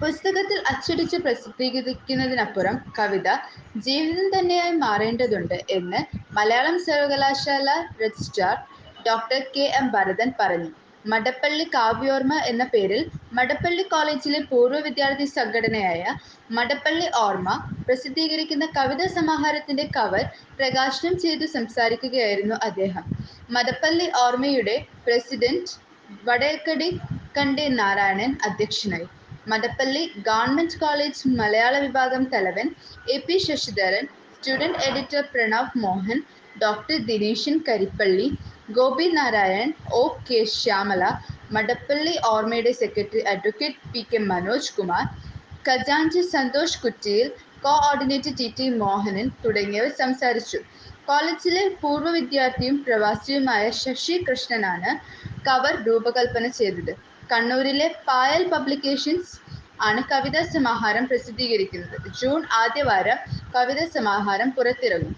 പുസ്തകത്തിൽ അച്ചടിച്ച് പ്രസിദ്ധീകരിക്കുന്നതിനപ്പുറം കവിത ജീവിതം തന്നെയായി മാറേണ്ടതുണ്ട് എന്ന് മലയാളം സർവകലാശാല registrar doctor K M Bharathan പറഞ്ഞു. മടപ്പള്ളി കാവ്യോർമ്മ എന്ന പേരിൽ മടപ്പള്ളി കോളേജിലെ പൂർവ വിദ്യാർത്ഥി സംഘടനയായ മടപ്പള്ളി ഓർമ്മ പ്രസിദ്ധീകരിക്കുന്ന കവിതാ സമാഹാരത്തിന്റെ കവർ പ്രകാശനം ചെയ്തു സംസാരിക്കുകയായിരുന്നു അദ്ദേഹം. മടപ്പള്ളി ഓർമ്മയുടെ പ്രസിഡന്റ് വടയക്കടി കണ്ടെ നാരായണൻ അധ്യക്ഷനായി. മടപ്പള്ളി ഗവൺമെന്റ് കോളേജ് മലയാള വിഭാഗം തലവൻ A P Sasidharan student editor Pranav Mohan doctor Dineshan Karippally Gopi Narayan O K Shyamala Madappally ഓർമ്മയുടെ secretary advocate P K Manoj Kumar ഖജാൻജി Santhosh Kuttiyil coordinator T T Mohanan തുടങ്ങിയവർ സംസാരിച്ചു. കോളേജിലെ പൂർവ വിദ്യാർത്ഥിയും പ്രവാസിയുമായ ശശി കൃഷ്ണനാണ് കവർ രൂപകൽപ്പന ചെയ്തത്. കണ്ണൂരിലെ പായൽ പബ്ലിക്കേഷൻസ് ആണ് കവിതാ സമാഹാരം പ്രസിദ്ധീകരിക്കുന്നത്. ജൂൺ ആദ്യവാരം കവിതാ സമാഹാരം പുറത്തിറങ്ങും.